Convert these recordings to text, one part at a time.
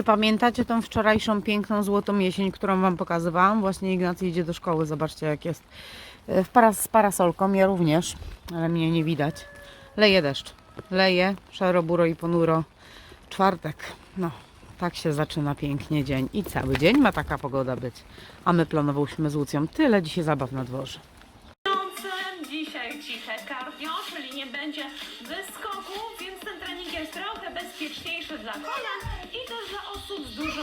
Czy pamiętacie tą wczorajszą piękną złotą jesień, którą Wam pokazywałam? Właśnie Ignacy idzie do szkoły, zobaczcie jak jest. E, W paras, z parasolką, ja również, ale mnie nie widać. Leje deszcz. Leje, szaro, buro i ponuro. Czwartek. No, tak się zaczyna pięknie dzień. I cały dzień ma taka pogoda być. A my planowałyśmy z Łucją tyle dzisiaj zabaw na dworze. Dzisiaj ciche cardio, czyli nie będzie wyskoku, więc ten trening jest trochę bezpieczniejszy dla kolan osób z dużą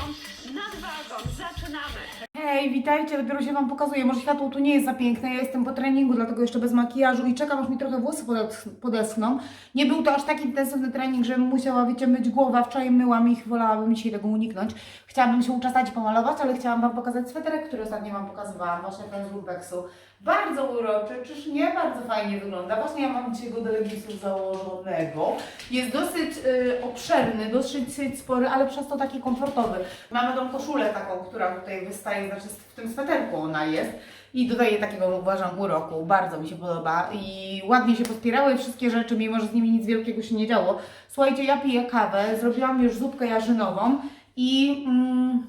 nadwagą. Zaczynamy. Hej, witajcie, dopiero się Wam pokazuję. Może światło tu nie jest za piękne, ja jestem po treningu, dlatego jeszcze bez makijażu i czekam, aż mi trochę włosy podes- podeschną. Nie był to aż tak intensywny trening, żebym musiała, wiecie, myć głowę. Wczoraj myłam ich, wolałabym dzisiaj tego uniknąć. Chciałabym się uczesać i pomalować, ale chciałam Wam pokazać sweterek, który ostatnio Wam pokazywałam, właśnie ten z Urbexu. Bardzo uroczy, czyż nie? Bardzo fajnie wygląda. Właśnie ja mam dzisiaj go do leginsów założonego. Jest dosyć y, obszerny, dosyć spory, ale przez to taki komfortowy. Mamy tą koszulę taką, która tutaj wystaje, w tym sweterku ona jest. I dodaje takiego, uważam, uroku. Bardzo mi się podoba. I ładnie się pospierały wszystkie rzeczy, mimo że z nimi nic wielkiego się nie działo. Słuchajcie, ja piję kawę, zrobiłam już zupkę jarzynową i, mm,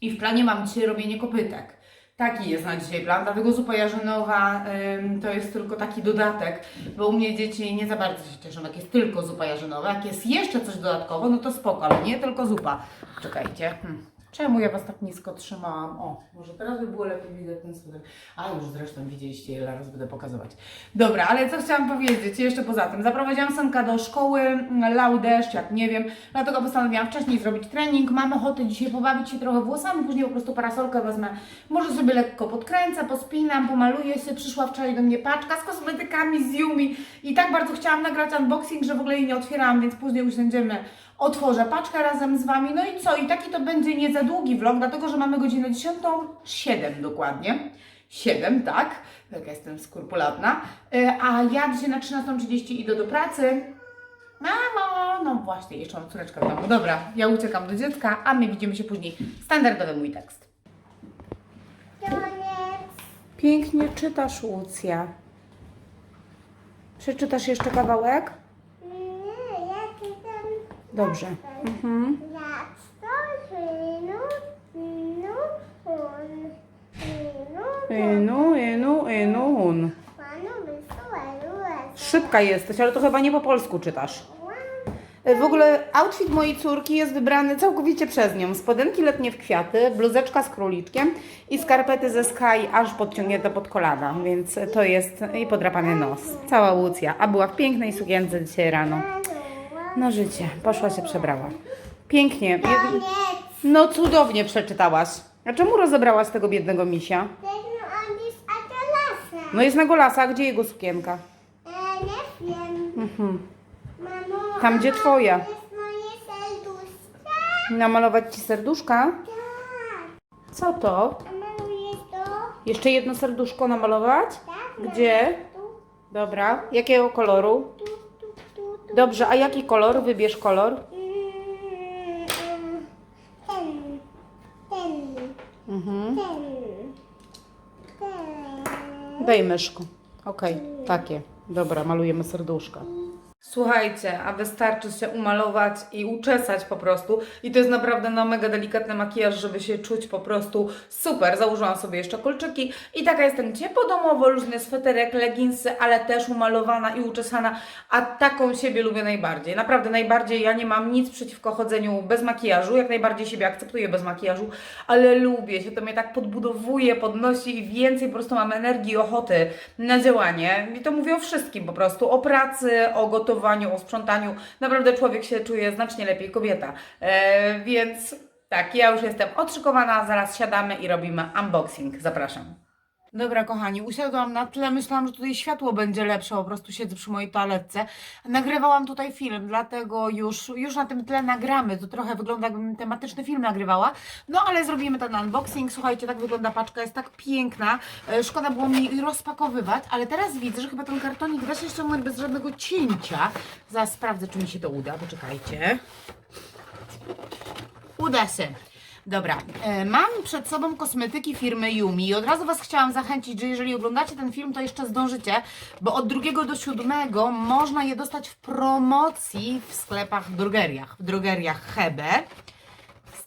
i w planie mam dzisiaj robienie kopytek. Taki jest na dzisiaj plan, dlatego zupa jarzynowa ym, to jest tylko taki dodatek, bo u mnie dzieci nie za bardzo się cieszą, jak jest tylko zupa jarzynowa. Jak jest jeszcze coś dodatkowo, no to spoko, ale nie tylko zupa. Czekajcie, hmm. Czemu ja Was tak nisko trzymałam? O, może teraz by było lepiej widać ten sweter. A już zresztą widzieliście, ile razy będę pokazywać. Dobra, ale co chciałam powiedzieć jeszcze poza tym? Zaprowadziłam synka do szkoły, mm, lał deszcz, jak nie wiem, dlatego postanowiłam wcześniej zrobić trening. Mam ochotę dzisiaj pobawić się trochę włosami, później po prostu parasolkę wezmę. Może sobie lekko podkręcę, pospinam, pomaluję się. Przyszła wczoraj do mnie paczka z kosmetykami z Yumi i tak bardzo chciałam nagrać unboxing, że w ogóle jej nie otwierałam, więc później usiądziemy. Otworzę paczkę razem z Wami. No i co? I taki to będzie nie za długi vlog, dlatego że mamy godzinę 10.07 dokładnie. 7, tak? Taka jestem skrupulatna. E, A ja dzisiaj na 13.30 idę do pracy. Mamo! No właśnie, jeszcze mam córeczkę w domu. Dobra, ja uciekam do dziecka, a my widzimy się później. Standardowy mój tekst. Pięknie czytasz, Łucja. Przeczytasz jeszcze kawałek? Dobrze. Mhm. Inu, inu, inu, un. Szybka jesteś, ale to chyba nie po polsku czytasz. W ogóle outfit mojej córki jest wybrany całkowicie przez nią. Spodenki letnie w kwiaty, bluzeczka z króliczkiem i skarpety ze Sky aż podciągnięte pod kolana, więc to jest i podrapany nos. Cała Łucja, a była w pięknej sukience dzisiaj rano. No życie, poszła się przebrała. Pięknie. No cudownie przeczytałaś. A czemu rozebrałaś tego biednego misia? No jest na golasa, gdzie jego sukienka? Nie wiem. Mhm. Tam, gdzie twoja. Namalować ci serduszka? Co to? Jeszcze jedno serduszko namalować? Gdzie? Dobra. Jakiego koloru? Dobrze, a jaki kolor? Wybierz kolor. Ten, ten, Mhm. ten, ten. Daj myszku. Okej, takie. Dobra, malujemy serduszka. Słuchajcie, a wystarczy się umalować i uczesać po prostu. I to jest naprawdę na mega delikatny makijaż, żeby się czuć po prostu super. Założyłam sobie jeszcze kolczyki i taka jestem ciepłodomowo, luźny sweterek, leginsy, ale też umalowana i uczesana, a taką siebie lubię najbardziej. Naprawdę najbardziej, ja nie mam nic przeciwko chodzeniu bez makijażu, jak najbardziej siebie akceptuję bez makijażu, ale lubię się, to mnie tak podbudowuje, podnosi i więcej po prostu mam energii, ochoty na działanie. I to mówię o wszystkim po prostu, o pracy, o gotowaniu, o sprzątaniu. Naprawdę człowiek się czuje znacznie lepiej, kobieta. E, więc tak, ja już jestem odszykowana, zaraz siadamy i robimy unboxing. Zapraszam. Dobra, kochani, usiadłam na tle, myślałam, że tutaj światło będzie lepsze, po prostu siedzę przy mojej toaletce. Nagrywałam tutaj film, dlatego już, już na tym tle nagramy. To trochę wygląda, jakbym tematyczny film nagrywała. No, ale zrobimy ten unboxing. Słuchajcie, tak wygląda paczka, jest tak piękna. E, Szkoda było mi rozpakowywać, ale teraz widzę, że chyba ten kartonik da się ściągnąć bez żadnego cięcia. Zaraz sprawdzę, czy mi się to uda. Poczekajcie. Uda się. Dobra, e, mam przed sobą kosmetyki firmy Yumi i od razu Was chciałam zachęcić, że jeżeli oglądacie ten film, to jeszcze zdążycie, bo od 2 do 7 można je dostać w promocji w sklepach, w drogeriach, w drogeriach Hebe.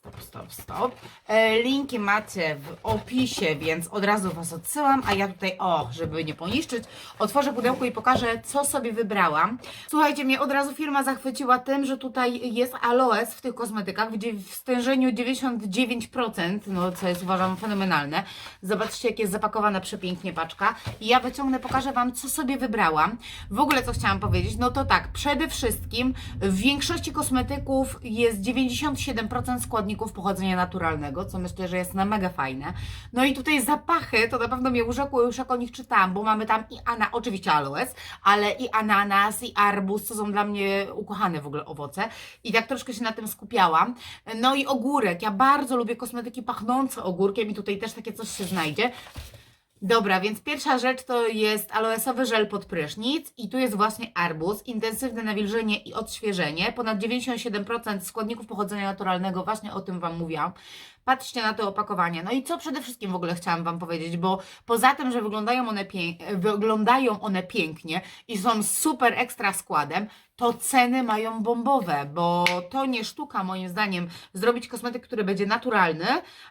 Stop, stop, stop. E, linki macie w opisie, więc od razu Was odsyłam, a ja tutaj, o, żeby nie poniszczyć, otworzę pudełko i pokażę, co sobie wybrałam. Słuchajcie, mnie od razu firma zachwyciła tym, że tutaj jest aloes w tych kosmetykach w, stężeniu 99%, no co jest uważam fenomenalne. Zobaczcie, jak jest zapakowana przepięknie paczka. I ja wyciągnę, pokażę Wam, co sobie wybrałam. W ogóle, co chciałam powiedzieć, no to tak, przede wszystkim w większości kosmetyków jest 97% składników pochodzenia naturalnego, co myślę, że jest na mega fajne. No i tutaj zapachy, to na pewno mnie urzekło, już jak o nich czytałam, bo mamy tam i ana, oczywiście aloes, ale i ananas, i arbuz, to są dla mnie ukochane w ogóle owoce. I tak troszkę się na tym skupiałam. No i ogórek, ja bardzo lubię kosmetyki pachnące ogórkiem i tutaj też takie coś się znajdzie. Dobra, więc pierwsza rzecz to jest aloesowy żel pod prysznic i tu jest właśnie arbuz, intensywne nawilżenie i odświeżenie, ponad 97% składników pochodzenia naturalnego, właśnie o tym Wam mówiłam. Patrzcie na te opakowania. No i co przede wszystkim w ogóle chciałam Wam powiedzieć, bo poza tym, że wyglądają one, wyglądają one pięknie i są super ekstra składem, to ceny mają bombowe, bo to nie sztuka moim zdaniem zrobić kosmetyk, który będzie naturalny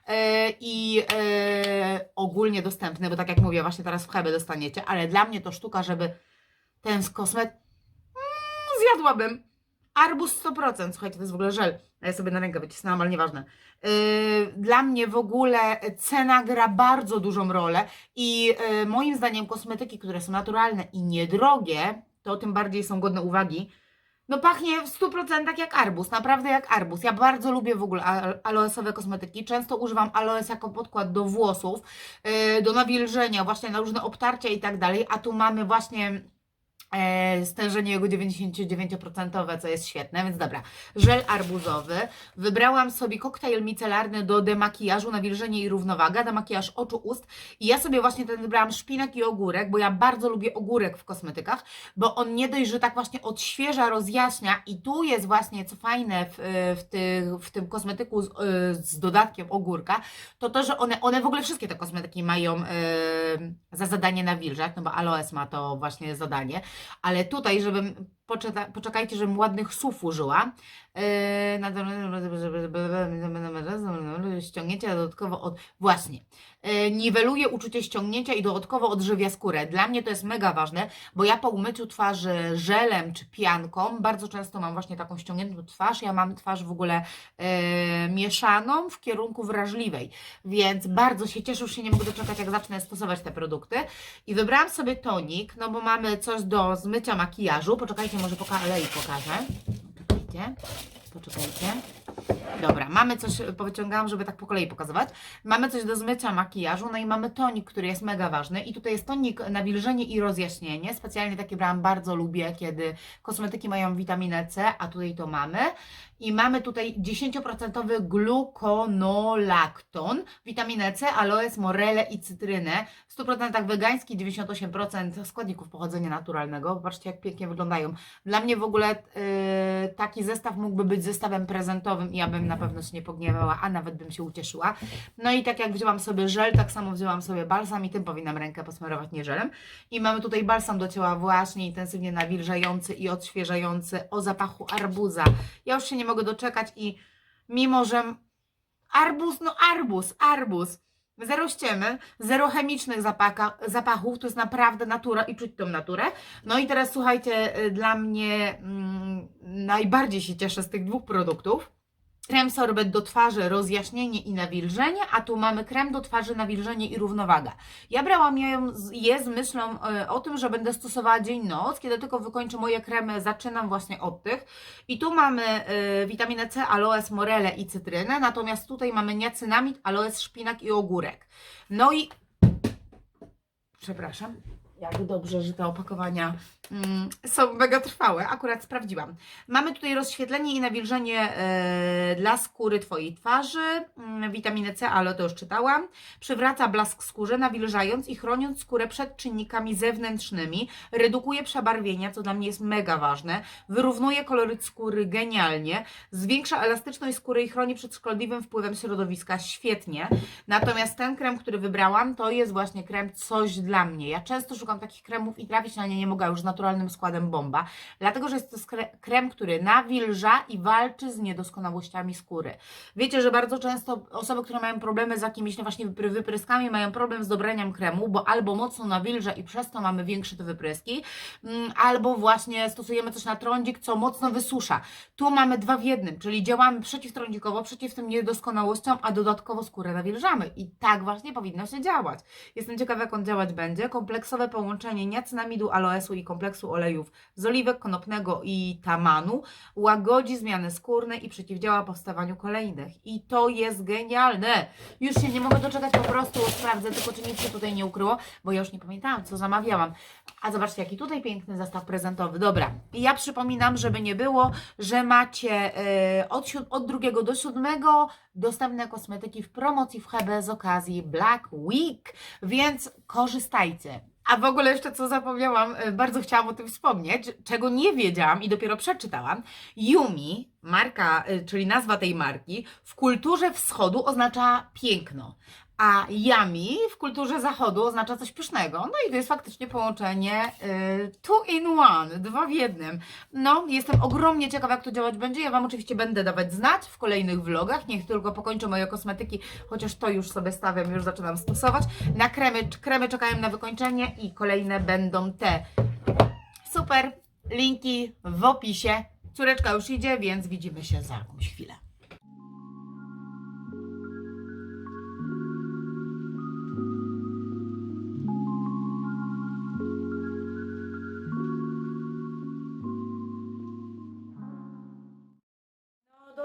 e, i e, ogólnie dostępny, bo tak jak mówię, właśnie teraz w Hebe dostaniecie, ale dla mnie to sztuka, żeby ten kosmetyk mm, zjadłabym. Arbuz 100%, słuchajcie, to jest w ogóle żel. Ja sobie na rękę wycisnęłam, ale nieważne. Yy, dla mnie w ogóle cena gra bardzo dużą rolę i yy, moim zdaniem kosmetyki, które są naturalne i niedrogie, to tym bardziej są godne uwagi. No pachnie w 100% jak arbuz, naprawdę jak arbuz. Ja bardzo lubię w ogóle al- aloesowe kosmetyki. Często używam aloes jako podkład do włosów, yy, do nawilżenia, właśnie na różne obtarcia i tak dalej. A tu mamy właśnie stężenie jego 99%, co jest świetne, więc dobra. Żel arbuzowy. Wybrałam sobie koktajl micelarny do demakijażu, nawilżenie i równowaga, demakijaż oczu, ust. I ja sobie właśnie ten wybrałam szpinak i ogórek, bo ja bardzo lubię ogórek w kosmetykach, bo on nie dość, że tak właśnie odświeża, rozjaśnia i tu jest właśnie, co fajne w, w, tych, w tym kosmetyku z, y, z dodatkiem ogórka, to to, że one, one w ogóle wszystkie te kosmetyki mają y, za zadanie nawilżać, no bo aloes ma to właśnie zadanie, ale tutaj, żebym, poczeka, poczekajcie, żebym ładnych słów użyła, yy, ściągnięcia dodatkowo od, właśnie, yy, niweluje uczucie ściągnięcia i dodatkowo odżywia skórę. Dla mnie to jest mega ważne, bo ja po umyciu twarzy żelem czy pianką bardzo często mam właśnie taką ściągniętą twarz, ja mam twarz w ogóle yy, mieszaną w kierunku wrażliwej, więc bardzo się cieszę, już się nie mogę doczekać, jak zacznę stosować te produkty. I wybrałam sobie tonik, no bo mamy coś do zmycia makijażu. Poczekajcie, może po kolei pokażę. Poczekajcie, poczekajcie. Dobra, mamy coś, powyciągałam, żeby tak po kolei pokazywać. Mamy coś do zmycia makijażu, no i mamy tonik, który jest mega ważny. I tutaj jest tonik nawilżenie i rozjaśnienie. Specjalnie takie brałam, bardzo lubię, kiedy kosmetyki mają witaminę C, a tutaj to mamy. I mamy tutaj 10% gluconolakton, witaminę C, aloes, morele i cytrynę. W 100% wegański, 98% składników pochodzenia naturalnego. Patrzcie, jak pięknie wyglądają. Dla mnie w ogóle yy, taki zestaw mógłby być zestawem prezentowym i ja bym na pewno się nie pogniewała, a nawet bym się ucieszyła. No i tak jak wzięłam sobie żel, tak samo wzięłam sobie balsam i tym powinnam rękę posmarować, nie żelem. I mamy tutaj balsam do ciała właśnie intensywnie nawilżający i odświeżający o zapachu arbuza. Ja już się nie mogę doczekać i mimo, że arbuz, no arbuz, arbuz. Zero ściemy, zero chemicznych zapaka, zapachów, to jest naprawdę natura i czuć tą naturę. No i teraz słuchajcie, y, dla mnie mm, najbardziej się cieszę z tych dwóch produktów. Krem sorbet do twarzy, rozjaśnienie i nawilżenie, a tu mamy krem do twarzy, nawilżenie i równowaga. Ja brałam je z myślą e, o tym, że będę stosowała dzień-noc, kiedy tylko wykończę moje kremy, zaczynam właśnie od tych. I tu mamy e, witaminę C, aloes, morele i cytrynę, natomiast tutaj mamy niacynamid, aloes, szpinak i ogórek. No i przepraszam, jak dobrze, że te opakowania mm, są mega trwałe, akurat sprawdziłam. Mamy tutaj rozświetlenie i nawilżenie e, dla skóry Twojej twarzy, mm, witaminę C, ale to już czytałam. Przywraca blask skórze, nawilżając i chroniąc skórę przed czynnikami zewnętrznymi. Redukuje przebarwienia, co dla mnie jest mega ważne. Wyrównuje koloryt skóry genialnie. Zwiększa elastyczność skóry i chroni przed szkodliwym wpływem środowiska świetnie. Natomiast ten krem, który wybrałam, to jest właśnie krem coś dla mnie. Ja często szukam szukam takich kremów i trafić na nie nie mogła już z naturalnym składem bomba, dlatego że jest to krem, który nawilża i walczy z niedoskonałościami skóry. Wiecie, że bardzo często osoby, które mają problemy z jakimiś no właśnie wypry- wypryskami, mają problem z dobraniem kremu, bo albo mocno nawilża i przez to mamy większe te wypryski, mm, albo właśnie stosujemy coś na trądzik, co mocno wysusza. Tu mamy dwa w jednym, czyli działamy przeciwtrądzikowo, przeciw tym niedoskonałościom, a dodatkowo skórę nawilżamy. I tak właśnie powinno się działać. Jestem ciekawa, jak on działać będzie. Kompleksowe połączenie niacinamidu, aloesu i kompleksu olejów z oliwek konopnego i tamanu łagodzi zmiany skórne i przeciwdziała powstawaniu kolejnych. I to jest genialne. Już się nie mogę doczekać, po prostu sprawdzę tylko, czy nic się tutaj nie ukryło, bo ja już nie pamiętałam, co zamawiałam. A zobaczcie, jaki tutaj piękny zestaw prezentowy. Dobra, i ja przypominam, żeby nie było, że macie e, od, od drugiego do siódmego dostępne kosmetyki w promocji w HB z okazji Black Week, więc korzystajcie. A w ogóle jeszcze co zapomniałam, e, bardzo chciałam o tym wspomnieć, czego nie wiedziałam i dopiero przeczytałam. Yumi, marka, e, czyli nazwa tej marki, w kulturze wschodu oznacza piękno. A yummy w kulturze zachodu oznacza coś pysznego. No i to jest faktycznie połączenie y, two in one, dwa w jednym. No, jestem ogromnie ciekawa, jak to działać będzie. Ja Wam oczywiście będę dawać znać w kolejnych vlogach. Niech tylko pokończę moje kosmetyki, chociaż to już sobie stawiam, już zaczynam stosować. Na kremy, kremy czekają na wykończenie i kolejne będą te. Super, linki w opisie. Córeczka już idzie, więc widzimy się za jakąś chwilę.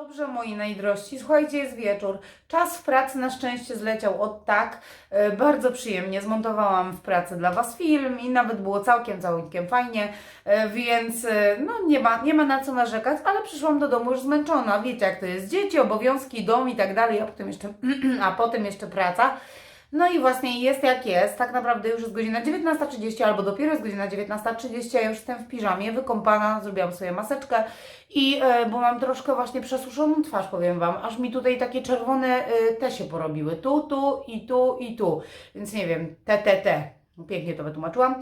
Dobrze, moi najdrożsi. Słuchajcie, jest wieczór. Czas w pracy na szczęście zleciał od tak. E, bardzo przyjemnie. Zmontowałam w pracy dla Was film i nawet było całkiem, całkiem fajnie, e, więc e, no nie ma, nie ma na co narzekać, ale przyszłam do domu już zmęczona. Wiecie, jak to jest. Dzieci, obowiązki, dom i tak dalej, a potem jeszcze, a potem jeszcze praca. No i właśnie jest jak jest. Tak naprawdę już jest godzina 19.30 albo dopiero jest godzina 19.30. Ja już jestem w piżamie, wykąpana, zrobiłam sobie maseczkę i e, bo mam troszkę właśnie przesuszoną twarz, powiem Wam, aż mi tutaj takie czerwone e, te się porobiły. Tu, tu i tu i tu. Więc nie wiem, te, te, te. Pięknie to wytłumaczyłam.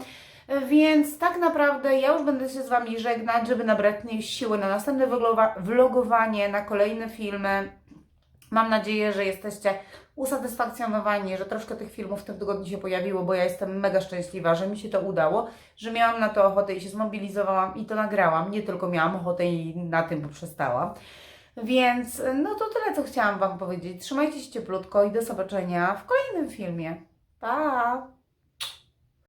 E, Więc tak naprawdę ja już będę się z Wami żegnać, żeby nabrać siły na następne vlogowa- vlogowanie, na kolejne filmy. Mam nadzieję, że jesteście usatysfakcjonowani, że troszkę tych filmów w tym tygodniu się pojawiło, bo ja jestem mega szczęśliwa, że mi się to udało, że miałam na to ochotę i się zmobilizowałam i to nagrałam. Nie tylko miałam ochotę i na tym poprzestałam. Więc no to tyle, co chciałam Wam powiedzieć. Trzymajcie się cieplutko i do zobaczenia w kolejnym filmie. Pa!